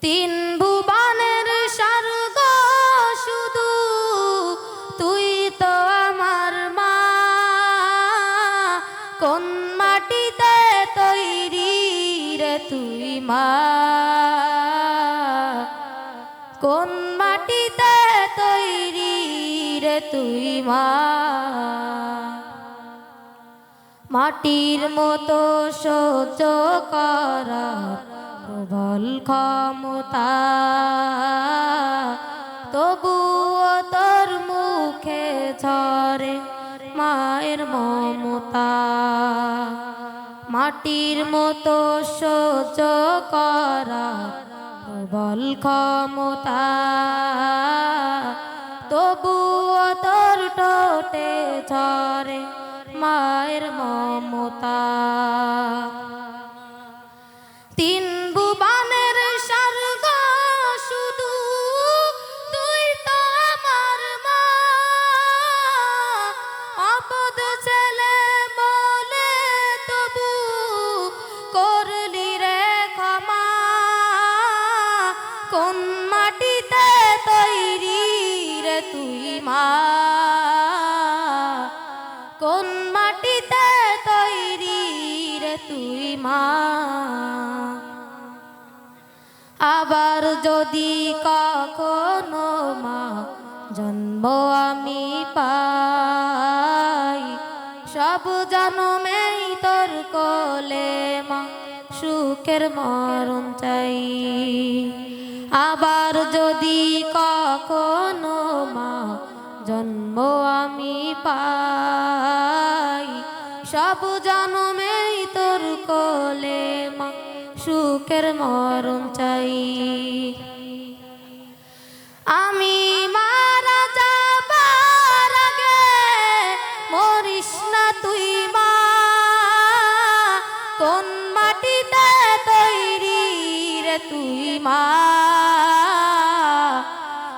তিন ভুবনের স্বর্গ শুধু, তুই তো আমার মা। কোন মাটিতে তৈরি রে তুই মা? কোন মাটিতে তৈরি রে তুই মা? মাটির মতো সহ্য করা প্রবল ক্ষমতা। তবুও তোর মুখে ঝরে মায়ের মমতা। মাটির মতো সহ্য করা প্রবল ক্ষমতা। তবুও তোর টোটে ঝরে মায়ের মমতা। তিন কোন মাটিতে তৈরি রে তুই মা? কোন মাটিতে তৈরি রে তুই মা? আবার যদি কখনো মা জন্ম আমি পাই, সব জন্মেই তোর কোলে মা, সুখের মরণ চাই। আবার যদি কখনো মা জন্ম আমি পাই, সব জন্মেই তোর কোলে মা সুখের মরণ চাই। আমি মারা যাবার আগে মরিস না তুই মা, কোন মাটিতে তৈরি রে তুই মা?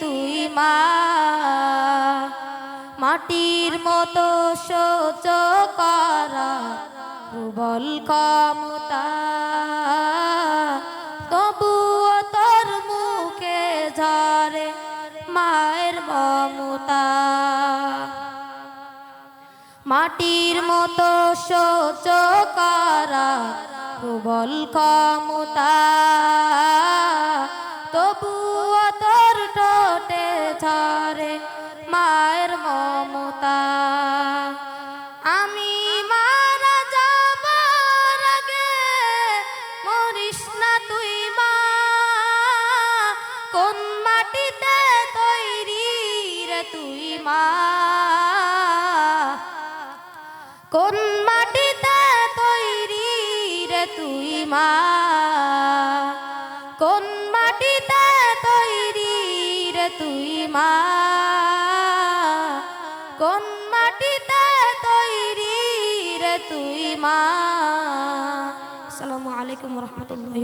তুই মা। মাটির মতো সহ্য করা প্রবল ক্ষমতা। তবুও তোর মুখে ঝরে মায়ের মমতা। মাটির মতো সহ্য করা প্রবল ক্ষমতা। মা। কোন মাটিতে তৈরি রে তুই মা? কোন মাটিতে তৈরি রে তুই মা? কোন মাটিতে তৈরি রে তুই মা? আসসালামু আলাইকুম রহমতুল্লাহ